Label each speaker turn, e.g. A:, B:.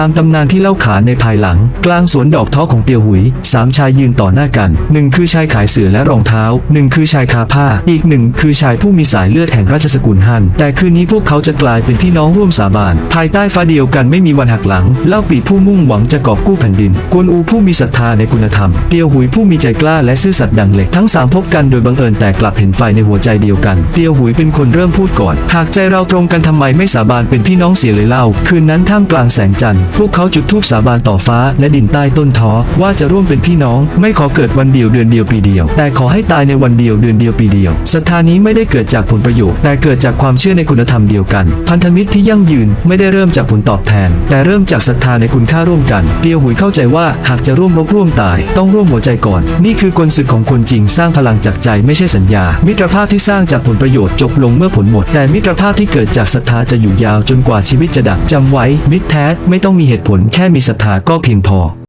A: ตามตำนานที่เล่าขานในภายหลัง กลางสวนดอกท้อของเตียวหุยสามชายยืนต่อหน้ากันหนึ่งคือชายขายเสือและรองเท้าหนึ่งคือชายคาผ้า อีกหนึ่งคือชายผู้มีสายเลือดแห่งราชสกุลฮัน แต่คืนนี้พวกเขาจะกลายเป็นพี่น้องร่วมสาบาน ภายใต้ฟ้าเดียวกันไม่มีวันหักหลัง เล่าปีผู้มุ่งหวังจะกอบกู้แผ่นดิน กวนอูผู้มีศรัทธาในคุณธรรม เตียวหุยผู้มีใจกล้าและซื่อสัตย์ดังเหล็กทั้งสามพบกันโดยบังเอิญแต่กลับเห็นไฟในหัวใจเดียวกัน เตียวหุยเป็นคนเริ่มพูดก่อน หากใจเราตรงกันทำไมไม่สาบานเป็นพี่น้องเสียเลยเล่า คืนนั้นท่ามกลางแสงจันทร์พวกเขาจุดธูปสาบานต่อฟ้าและดินใต้ต้นท้อว่าจะร่วมเป็นพี่น้อง ไม่ขอเกิดวันเดียวเดือนเดียวปีเดียว แต่ขอให้ตายในวันเดียวเดือนเดียวปีเดียวศรัทธานี้ไม่ได้เกิดจากผลประโยชน์แต่เกิดจากความเชื่อในคุณธรรมเดียวกัน พันธมิตรที่ยั่งยืนไม่ได้เริ่มจากผลตอบแทน แต่เริ่มจากศรัทธาในคุณค่าร่วมกันเตียวหุยเข้าใจว่าหากจะร่วมรบร่วมตาย ต้องร่วมหัวใจก่อน นี่คือกลศึกของคนจริงสร้างพลังจากใจไม่ใช่สัญญา มิตรภาพที่สร้างจากผลประโยชน์จบลงเมื่อผลหมด แต่มิตรภาพที่เกิดจากศรัทธาจะอยู่ยาวจนกว่าชีวิตจะดับจำไว้มิตรแท้ไม่ต้องมีเหตุผลแค่มีศรัทธาก็เพียงพอ